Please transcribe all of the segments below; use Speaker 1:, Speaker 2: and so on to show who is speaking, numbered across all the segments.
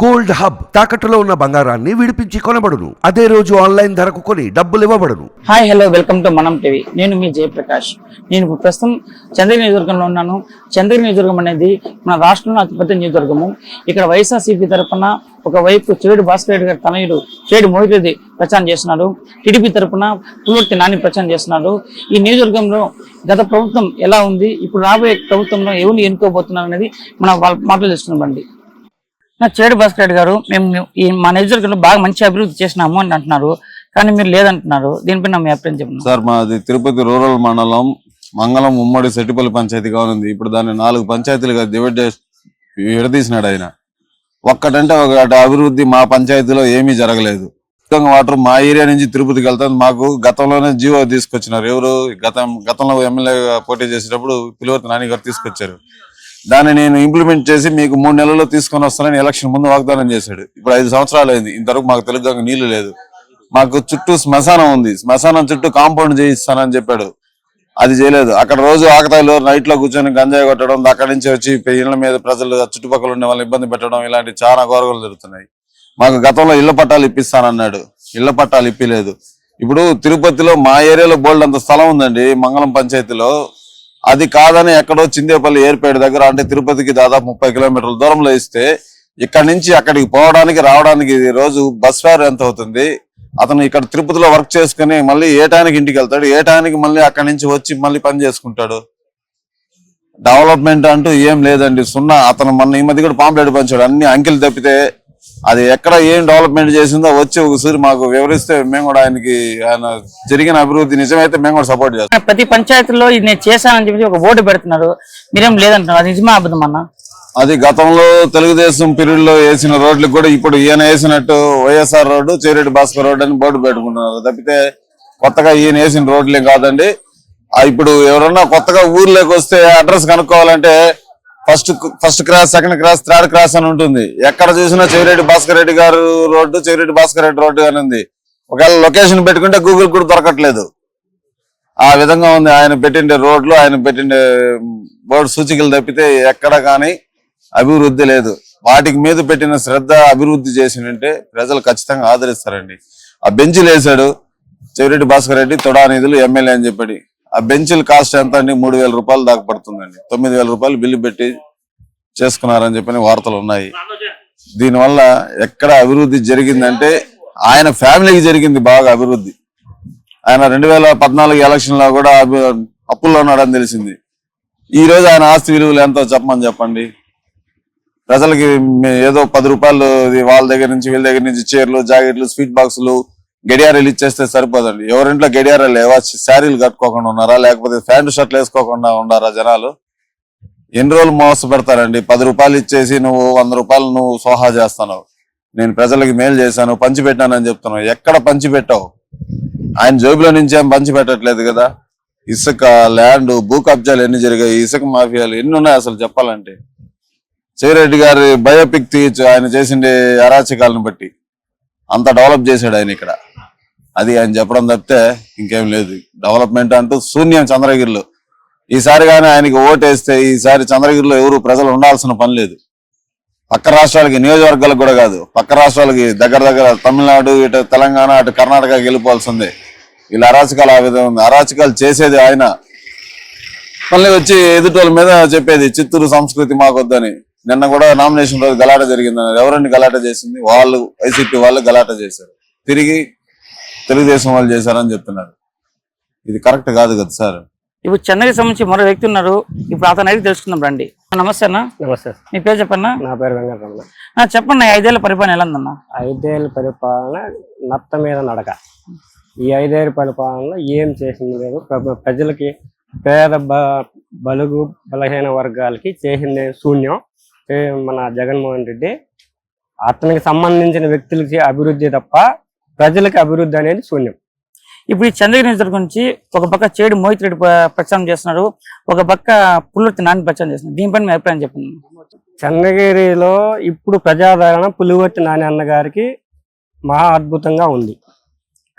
Speaker 1: Gold hub తాకట్టులో ఉన్న బంగారాన్ని విడిపించి కొనబడును. అదే రోజు ఆన్లైన్ ధరకు కొని డబ్బులు ఇవ్వబడును.
Speaker 2: హాయ్ హలో వెల్కమ్ టు మనం టీవీ. నేను మీ జయప్రకాష్. నేను ప్రస్తుతం చంద్రగిరి నియోజకవర్గంలో ఉన్నాను. చంద్రగిరి నియోజకవర్గం అనేది మన రాష్ట్రంలో అతిపెద్ద నియోజకవర్గము. ఇక్కడ వైఎస్ఆర్సీపీ తరఫున ఒకవైపు చేడు భాస్కర్ రెడ్డి గారి తనయుడు చేడు మోహిత్ రెడ్డి ప్రచారం చేస్తున్నారు టీడీపీ తరఫున పుల్లూర్తి నాని ప్రచారం చేస్తున్నారు ఈ నియోజకవర్గంలో గత ప్రభుత్వం ఎలా ఉంది? ఇప్పుడు రాబోయే ప్రభుత్వంలో ఎవరిని ఎన్నుకోబోతున్నారు అనేది మనం వాళ్ళ మాటలు తెలుసుకున్నామండి నా చేడు భాస్కర్ రెడ్డి గారు మేము ఈ మా నియోజకవర్గంలో బాగా మంచి అభివృద్ధి చేసినాము అని అంటున్నారు. కానీ మీరు లేదంటున్నారు. దీనిపైన మీ అభిప్రాయం చెప్పండి.
Speaker 3: సార్ మాది తిరుపతి రూరల్ మండలం మంగళం ఉమ్మడి సెట్టిపల్లి పంచాయతీగా ఉంది ఇప్పుడు దాన్ని నాలుగు పంచాయతీలుగా డివైడ్ చేసి విడదీసినాడు ఆయన. ఒక్కటంటే ఒకటి అభివృద్ధి మా పంచాయతీలో ఏమీ జరగలేదు. వాటర్ మా ఏరియా నుంచి తిరుపతికి వెళ్తాను. మాకు గతంలోనే జీవో తీసుకొచ్చినారు. ఎవరు గతం గతంలో ఎమ్మెల్యే పోటీ చేసేటప్పుడు పిలువర్తి నాని గారు తీసుకొచ్చారు. దాన్ని నేను ఇంప్లిమెంట్ చేసి మీకు మూడు నెలల్లో తీసుకొని వస్తానని ఎలక్షన్ ముందు వాగ్దానం చేశాడు. ఇప్పుడు ఐదు సంవత్సరాలు అయింది. ఇంతవరకు మాకు తెలుగు నీళ్ళు లేదు. మాకు చుట్టూ శ్మశానం ఉంది. శ్మశానం చుట్టూ కాంపౌండ్ చేయిస్తానని చెప్పాడు. అది చేయలేదు. అక్కడ రోజు ఆకతాయిలో నైట్లో కూర్చొని గంజాయి కొట్టడం అక్కడి నుంచి వచ్చి ఇళ్ళ మీద ప్రజలు చుట్టుపక్కల ఉండే వాళ్ళని ఇబ్బంది పెట్టడం ఇలాంటి చాలా గౌరవాలు జరుగుతున్నాయి. మాకు గతంలో ఇళ్ళ పట్టాలు ఇప్పిస్తానన్నాడు. ఇళ్ళ పట్టాలు ఇప్పిలేదు. ఇప్పుడు తిరుపతిలో మా ఏరియాలో బోల్డ్ అంత స్థలం ఉందండి. మంగళం పంచాయతీలో అది కాదని ఎక్కడో చిందేపల్లి ఏర్పేట దగ్గర అంటే తిరుపతికి దాదాపు ముప్పై కిలోమీటర్ల దూరంలో ఇస్తే ఇక్కడ నుంచి అక్కడికి పోవడానికి రావడానికి రోజు బస్ ఫేర్ ఎంత అవుతుంది? అతను ఇక్కడ తిరుపతిలో వర్క్ చేసుకుని మళ్ళీ ఏ టైంకి ఇంటికి వెళ్తాడు? ఏ టైంకి మళ్ళీ అక్కడి నుంచి వచ్చి మళ్ళీ పని చేసుకుంటాడు? డెవలప్మెంట్ అంటూ ఏం లేదండి. సున్నా అతను మొన్న ఈ మధ్య కూడా పాంప్లెట్ పంచాడు. అన్ని అంకెలు తప్పితే అది ఎక్కడ ఏం డెవలప్మెంట్ చేసిందో వచ్చి ఒకసారి మాకు వివరిస్తే మేము కూడా ఆయనకి ఆయన జరిగిన అభివృద్ధి నిజమైతే మేము కూడా సపోర్ట్ చేస్తాం.
Speaker 2: ప్రతి పంచాయతీలో ఇది నేను చేశానని చెప్పి ఒక బోర్డు పెడుతున్నారు. మీరేం లేదంటున్నారు. అది నిజమా అబద్ధం అన్న?
Speaker 3: అది గతంలో తెలుగుదేశం పీరియడ్లో వేసిన రోడ్లకు కూడా ఇప్పుడు ఈయన వేసినట్టు వైఎస్ఆర్ రోడ్డు చేరెడ్డి భాస్కర్ రోడ్డు అని బోర్డు పెట్టుకుంటున్నారు. తప్పితే కొత్తగా ఈయన వేసిన రోడ్లే కాదండి. ఇప్పుడు ఎవరన్నా కొత్తగా ఊర్లోకి వస్తే address కనుక్కోవాలంటే first first cross second cross third cross అని ఉంటుంది. ఎక్కడ చూసినా చెవిరెడ్డి భాస్కర్ రెడ్డి గారు రోడ్డు చెవిరెడ్డి భాస్కర్ రెడ్డి రోడ్డు అని ఉంది. ఒకవేళ లొకేషన్ పెట్టుకుంటే గూగుల్ కూడా దొరకట్లేదు. ఆ విధంగా ఉంది. ఆయన పెట్టిండే రోడ్లు ఆయన పెట్టిండే బోర్డు సూచికలు తప్పితే ఎక్కడ కానీ అభివృద్ధి లేదు. వాటికి మీద పెట్టిన శ్రద్ధ అభివృద్ధి చేసినంటే ప్రజలు ఖచ్చితంగా ఆదరిస్తారండి. ఆ బెంచ్లు వేశాడు చెవిరెడ్డి భాస్కర్ రెడ్డి తొడా నిధులు ఎమ్మెల్యే అని చెప్పాడు ఆ బెంచ్ల కాస్ట్ ఎంత అండి? మూడు వేల రూపాయలు దాకా పడుతుందండి. తొమ్మిది వేల రూపాయలు బిల్లు పెట్టి చేసుకున్నారని చెప్పని వార్తలు ఉన్నాయి. దీనివల్ల ఎక్కడ అభివృద్ధి జరిగిందంటే ఆయన ఫ్యామిలీకి జరిగింది బాగా అభివృద్ధి. ఆయన రెండు వేల పద్నాలుగు ఎలక్షన్లో కూడా అభి- అప్పుల్లో ఉన్నాడని తెలిసింది. ఈ రోజు ఆయన ఆస్తి విలువలు ఎంతో చెప్పమని చెప్పండి. ప్రజలకి ఏదో పది రూపాయలు వాళ్ళ దగ్గర నుంచి వీళ్ళ దగ్గర నుంచి చీరలు జాకెట్లు స్వీట్ బాక్సులు గడియారాలు ఇచ్చేస్తే సరిపోదండి. ఎవరింట్లో గడియారాలు లేవా? శారీలు కట్టుకోకుండా ఉన్నారా? లేకపోతే ప్యాంటు షర్ట్లు వేసుకోకుండా ఉన్నారా జనాలు? ఎన్ని రోజులు మోస పెడతారండి? పది రూపాయలు ఇచ్చేసి నువ్వు వంద రూపాయలు నువ్వు సోహా చేస్తాను నేను ప్రజలకి మేలు చేశాను పంచి పెట్టానని చెప్తున్నావు. ఎక్కడ పంచి పెట్టావు ఆయన జోబులో నుంచి ఏం పంచి పెట్టట్లేదు కదా? ఇసుక ల్యాండ్ భూ కబ్జాలు ఎన్ని జరిగాయి? ఇసుక మాఫియాలు ఎన్ని ఉన్నాయి అసలు చెప్పాలంటే? చెవిరెడ్డి గారి బయోపిక్ తీయచ్చు. ఆయన చేసిండే అరాచకాలను బట్టి. అంత డెవలప్ చేశాడు ఆయన ఇక్కడ. అది ఆయన చెప్పడం తప్పితే ఇంకేం లేదు. డెవలప్మెంట్ అంటూ శూన్యం చంద్రగిరిలో. ఈసారి కానీ ఆయనకి ఓటేస్తే ఈసారి చంద్రగిరిలో ఎవరు ప్రజలు ఉండాల్సిన పని లేదు. పక్క రాష్ట్రాలకి నియోజకవర్గాలకు కూడా కాదు. పక్క రాష్ట్రాలకి దగ్గర దగ్గర తమిళనాడు ఇటు తెలంగాణ అటు కర్ణాటకకి వెళ్ళిపోవాల్సిందే. వీళ్ళ అరాచకాలు ఆ విధంగా ఉంది. అరాచకాలు చేసేది ఆయన. మళ్ళీ వచ్చి ఎదుటోళ్ళ మీద చెప్పేది చిత్తూరు సంస్కృతి మాకొద్దని. నిన్న కూడా నామినేషన్ రోజు గలాట జరిగిందని ఎవరండి గలాట చేసింది? వాళ్ళు వైసీపీ వాళ్ళు గలాట చేశారు. తిరిగి తెలుగుదేశం వాళ్ళు చేశారని చెప్తున్నారు. ఇది కరెక్ట్ కాదు కదా సార్?
Speaker 2: ఇప్పుడు చంద్రగిరి సంబంధించి మరో వ్యక్తి ఉన్నారు. ఇప్పుడు అతను అడిగి తెలుసుకుందాం రండి. నమస్తే అన్న.
Speaker 4: నమస్తే సార్.
Speaker 2: మీ పేరు చెప్పన్నా?
Speaker 4: నా పేరు వెంకటరమణ.
Speaker 2: చెప్పండి ఐదేళ్ళ పరిపాలన ఎలా ఉందన్న?
Speaker 4: ఐదేళ్ళ పరిపాలన నత్త మీద నడక. ఈ ఐదేళ్ళ పరిపాలనలో ఏం చేసింది లేదు. ప్ర- ప్రజలకి పేద బ- బలుగు బలహీన వర్గాలకి చేసింది శూన్యం. మన జగన్మోహన్ రెడ్డి అతనికి సంబంధించిన వ్యక్తులకి అభివృద్ధి తప్ప ప్రజలకి అభివృద్ధి అనేది శూన్యం.
Speaker 2: ఇప్పుడు ఈ చంద్రగిరి నియోజకవర్గం నుంచి ఒక పక్క చేడు మోహిత్ రెడ్డి ప్ర- ప్రచారం చేస్తున్నారు ఒక పక్క పుల్లూర్తి నాని ప్రచారం చేస్తున్నారు. దీనిపైన మీ అభిప్రాయం చెప్పండి.
Speaker 4: చంద్రగిరిలో ఇప్పుడు ప్రజాదరణ పులివర్తి నాని అన్న గారికి మహా అద్భుతంగా ఉంది.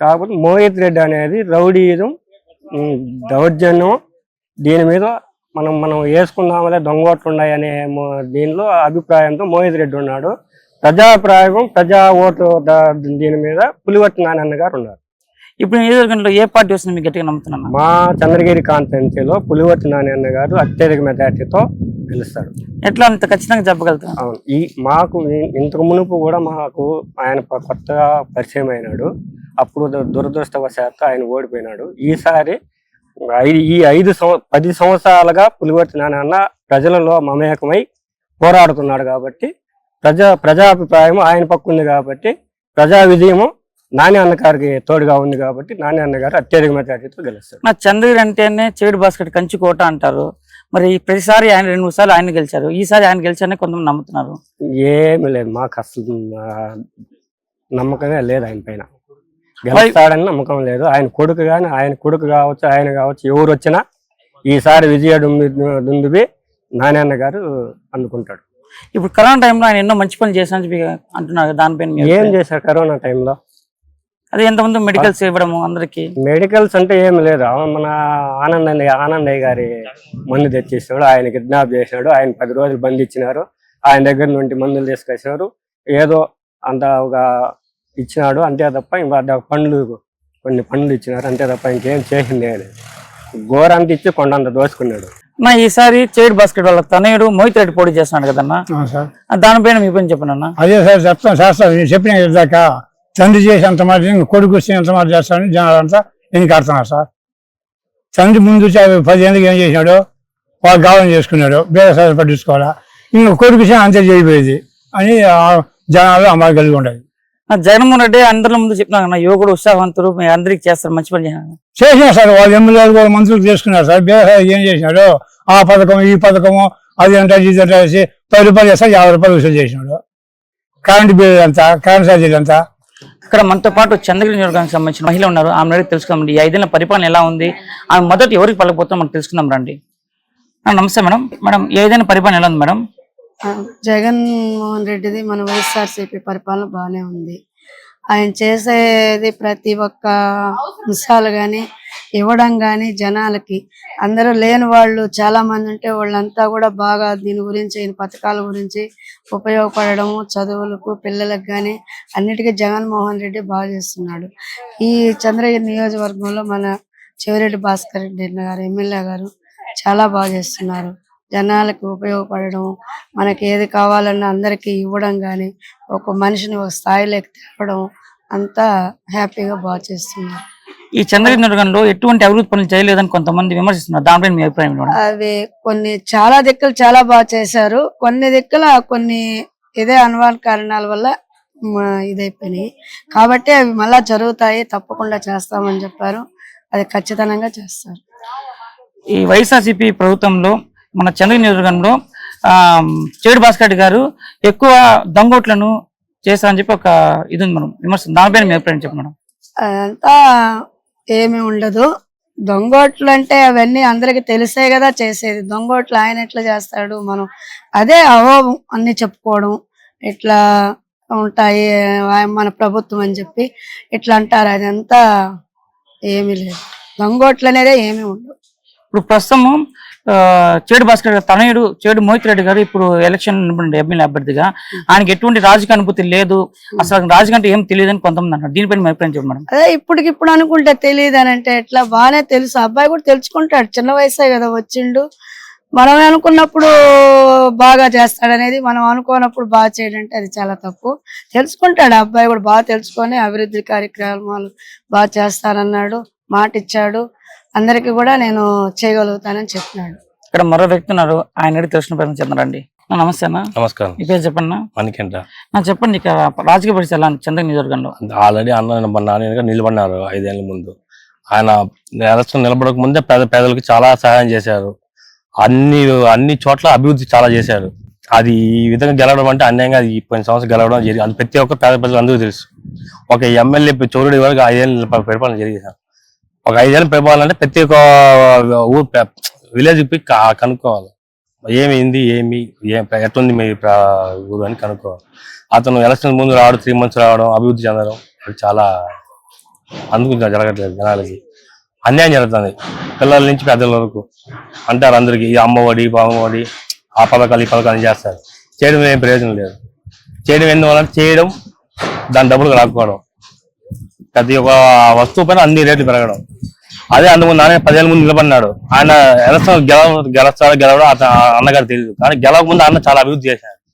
Speaker 4: కాబట్టి మోహిత్ రెడ్డి అనేది ఉమ్, దౌర్జన్యం దీని మీద మనం మనం వేసుకుందామలే దొంగోట్లు ఉన్నాయి అనే దీనిలో అభిప్రాయంతో మోహిత్ రెడ్డి ఉన్నాడు. ప్రజాభిప్రాయం ప్రజా ఓటు దీని మీద పులివట్టి నారాయణ గారు ఉన్నారు.
Speaker 2: ఇప్పుడు నియోజకవర్గంలో ఏ పార్టీ వస్తుంది మీకు గట్టిగా నమ్ముతున్నాను
Speaker 4: మా చంద్రగిరి కాన్స్టిట్యున్సీలో పులివట్టి నారాయణ గారు అత్యధిక మెజార్టీతో గెలుస్తాడు.
Speaker 2: ఎట్లా అంత ఖచ్చితంగా చెప్పగలుగుతాను
Speaker 4: అవును. ఈ మాకు ఇంతకు మునుపు కూడా మాకు ఆయన కొత్తగా పరిచయం అయినాడు. అప్పుడు దురదృష్టవశాత్తు ఆయన ఓడిపోయినాడు. ఈసారి ఈ ఐదు సంవ పది సంవత్సరాలుగా పులివర్తి నాన్న ప్రజలలో మమేకమై పోరాడుతున్నాడు కాబట్టి ప్రజా ప్రజాభిప్రాయం ఆయన పక్క ఉంది కాబట్టి ప్రజా విజయము నాని అన్న గారికి తోడుగా ఉంది కాబట్టి నాని అన్న గారు అత్యధిక మెజార్టీతో గెలుస్తాడు
Speaker 2: నా చంద్రగిరి అంటేనే చేడు బాస్కెట్ కంచి కోట అంటారు. మరి ప్రతిసారి ఆయన రెండు మూడు సార్లు ఆయన గెలిచారు. ఈసారి ఆయన గెలిచారని కొంతమంది నమ్ముతున్నారు.
Speaker 4: ఏమి లేదు. మాకు అసలు నమ్మకమే లేదు ఆయన పైన. గెలుస్తాడని నమ్మకం లేదు. ఆయన కొడుకు కానీ ఆయన కొడుకు కావచ్చు ఆయన కావచ్చు ఎవరు వచ్చినా ఈసారి విజయ దుందు దుందుబి నారాయణ గారు అందుకుంటాడు.
Speaker 2: ఇప్పుడు కరోనా టైంలో ఆయన ఎన్నో మంచి పనులు చెప్పి అంటున్నారు దానిపైన
Speaker 4: ఏం? చేశారు కరోనా టైంలో?
Speaker 2: అదే ఎంతమంది మెడికల్స్ ఇవ్వడము అందరికి?
Speaker 4: మెడికల్స్ అంటే ఏమి లేదు. మన ఆనంద్ ఆనందయ్య గారి మందు తెచ్చేసాడు ఆయన కిడ్నాప్ చేసినాడు ఆయన పది రోజులు బంధించినారు ఆయన దగ్గర నుండి మందులు తీసుకొచ్చినారు ఏదో అంత ఒక ఇచ్చినాడు అంతే తప్ప ఇంకా పండ్లు కొన్ని పండ్లు ఇచ్చినారు అంతే తప్ప ఇంకేం చేసింది లేదు. ఘోరంత ఇచ్చి కొండంత దోచుకున్నాడు.
Speaker 2: నా ఈసారి చేడు బాస్కెట్ వాళ్ళ తనయుడు మోహిత్ రెడ్డి పోటీ చేస్తున్నాడు కదన్నా? దానిపైన మీ పని చెప్పండి అన్న?
Speaker 5: అదే సార్ చెప్తాను శాస్త్రం నేను చెప్పిన దాకా తండ్రి చేసి అంత మాట కొడుకు వస్తే ఎంత మాట చేస్తాడని జనాలంతా ఎన్నికాడుతున్నారు సార్. తండ్రి ముందు పదిహేనుకి ఏం చేసినాడు వాళ్ళు గావం చేసుకున్నాడు బేద సార్ పట్టించుకోవాలా? ఇంక కొడుకు అంతే చేయబోయేది అని జనాలు అమ్మాయి కలిగి ఉండేది.
Speaker 2: జగన్మోహన్ రెడ్డి అందరి ముందు చెప్తున్నాను అన్న యువకుడు ఉత్సాహవంతుడు మీ అందరికి చేస్తారు మంచి పని
Speaker 5: చేసినా సార్ వాళ్ళు ఎమ్మెల్యేలు కూడా మంత్రులు చేసుకున్నారు సార్. బేద సార్ ఏం చేసినాడు ఆ పథకం ఈ పథకము అది అంట ఇది అంట వేసి పది రూపాయలు చేస్తే యాభై రూపాయలు వసూలు చేసినాడు. కరెంట్ బిల్ ఎంత కరెంట్ ఛార్జీలు ఎంత
Speaker 2: ఇక్కడ మనతో పాటు చంద్రగిరి నియోజకవర్గానికి సంబంధించిన మహిళ ఉన్నారు. ఆమె అడిగి తెలుసుకోమండి ఈ ఐదేళ్ళ పరిపాలన ఎలా ఉంది? ఆమె మొదటి ఎవరికి పలకపోతే మనం తెలుసుకుందాం రండి. నమస్తే మేడం. మేడం ఐదేళ్ళ పరిపాలన ఎలా ఉంది మేడం?
Speaker 6: ఆ, జగన్మోహన్ రెడ్డిది మన వైఎస్ఆర్సీపీ పరిపాలన బాగానే ఉంది. ఆయన చేసేది ప్రతి ఒక్క అంశాలు కానీ ఇవ్వడం కానీ జనాలకి అందరూ లేని వాళ్ళు చాలా మంది ఉంటే వాళ్ళంతా కూడా బాగా దీని గురించి ఈయన పథకాల గురించి ఉపయోగపడడము చదువులకు పిల్లలకు కానీ అన్నిటికీ జగన్మోహన్ రెడ్డి బాగా చేస్తున్నాడు. ఈ చంద్రగిరి నియోజకవర్గంలో మన చెవిరెడ్డి భాస్కర్ రెడ్డి గారు ఎమ్మెల్యే గారు చాలా బాగా చేస్తున్నారు. జనాలకు ఉపయోగపడడం మనకి ఏది కావాలన్నా అందరికీ ఇవ్వడం కానీ ఒక మనిషిని ఒక స్థాయిలోకి తేవడం అంతా హ్యాపీగా బాగా చేస్తున్నారు.
Speaker 2: ఈ చంద్రగిరి నియోజకవర్గంలో ఎటువంటి అభివృద్ధి పనులు చేయలేదని కొంతమంది విమర్శిస్తున్నారు. దానిపైన మీ అభిప్రాయం
Speaker 6: అవి కొన్ని చాలా దిక్కులు చాలా బాగా చేశారు. కొన్ని దిక్కుల కొన్ని ఇదే అనువాద కారణాల వల్ల ఇదైపోయినాయి. కాబట్టి అవి మళ్ళా జరుగుతాయి తప్పకుండా చేస్తామని చెప్పారు. అది ఖచ్చితంగా చేస్తారు.
Speaker 2: ఈ వైఎస్ఆర్సీపీ ప్రభుత్వంలో మన చంద్రగిరి నియోజకవర్గంలో ఆ, చేడు భాస్కర్ గారు ఎక్కువ దొంగోట్లను చేశారని చెప్పి ఒక ఇది ఉంది మనం విమర్శ దానిపైన మీ అభిప్రాయం చెప్పండి మేడం.
Speaker 6: అదంతా ఏమి ఉండదు. దొంగోట్లు అంటే అవన్నీ అందరికి తెలిసే కదా చేసేది. దొంగోట్లు ఆయన ఎట్లా చేస్తాడు మనం? అదే అహోభం అన్ని చెప్పుకోవడం. ఇట్లా ఉంటాయి మన ప్రభుత్వం అని చెప్పి ఇట్లా అంటారు. అదంతా ఏమీ లేదు. దొంగోట్లు అనేది ఏమీ ఉండదు.
Speaker 2: ఇప్పుడు ప్రస్తుతం చేడు భాస్కర్ గారు తనయుడు చేడు మోహిత్ రెడ్డి గారు ఇప్పుడు ఎలక్షన్ ఎమ్మెల్యే అభ్యర్థిగా. ఆయనకి ఎటువంటి రాజకీయ అనుభూతి లేదు. అసలు రాజకీయ అంటే ఏం తెలియదు అని కొంతమంది అంటారు దీనిపైన మీ అభిప్రాయం చెప్పండి మేడం.
Speaker 6: అదే ఇప్పటికిప్పుడు అనుకుంటే తెలియదు అని అంటే ఎట్లా? బాగానే తెలుసు. అబ్బాయి కూడా తెలుసుకుంటాడు. చిన్న వయసే కదా వచ్చిండు. మనం అనుకున్నప్పుడు బాగా చేస్తాడనేది మనం అనుకోనప్పుడు బాగా చేయడం అంటే అది చాలా తప్పు. తెలుసుకుంటాడు. ఆ అబ్బాయి కూడా బాగా తెలుసుకొని అభివృద్ధి కార్యక్రమాలు బాగా చేస్తానన్నాడు. మాట ఇచ్చాడు అందరికీ కూడా నేను చేయగలుగుతానని చెప్పినాడు
Speaker 2: ఇక్కడ మరో వ్యక్తి ఉన్నారు. ఆయన అడిగి ప్రయత్నం చెందరండి నమస్తే అన్న.
Speaker 7: నమస్కారం.
Speaker 2: మీ పేరు చెప్పండి.
Speaker 7: మనకేంట
Speaker 2: నా చెప్పండి ఇక్కడ రాజకీయ పరిస్థితి ఎలా చంద్రగిరి నియోజకవర్గంలో.
Speaker 7: ఆల్రెడీ అన్న మన నాన్న నిలబడినారు ఐదేళ్ళ ముందు. ఆయన ఎలక్షన్ నిలబడక ముందే పేద పేదలకు చాలా సహాయం చేశారు. అన్ని అన్ని చోట్ల అభివృద్ధి చాలా చేశారు. అది ఈ విధంగా గెలవడం అంటే అన్యాయంగా అది పోయిన సంవత్సరం గెలవడం జరిగింది అది ప్రతి ఒక్క పేద ప్రజలు అందరూ తెలుసు. ఒక ఎమ్మెల్యే చౌరుడి వరకు ఐదేళ్ళు పరిపాలన జరిగేశారు ఒక ఐదేళ్ళు పరిపాలన ప్రతి ఒక్క ఊరు విలేజ్ పోయి కనుక్కోవాలి. ఏమైంది ఏమి ఎట్లుంది మీ ఊరు అని కనుక్కోవాలి. అతను ఎలక్షన్ ముందు రావడం త్రీ మంత్స్ రావడం అభివృద్ధి చెందడం అది చాలా అందుకు జరగట్లేదు జనాలకి. అన్యాయం జరుగుతుంది. పిల్లల నుంచి పెద్దల వరకు. అంటారు అందరికీ ఈ అమ్మఒడి బామ్మఒడి ఆ పథకాలు ఈ పథకాలు చేస్తారు. చేయడం ఏం ప్రయోజనం లేదు. చేయడం ఎందువల్ల చేయడం దాని డబ్బులు రాకపోవడం. ప్రతి ఒక్క వస్తువు పైన అన్ని రేట్లు పెరగడం. అదే అందుకు నానే పదేళ్ళ ముందు నిలబడినాడు. ఆయన ఎలక్షన్ గెలవ గెలస్తాడో గెలవడం అతను అన్నగారు తెలియదు కానీ గెలవక ముందు అన్న చాలా అభివృద్ధి చేశాడు.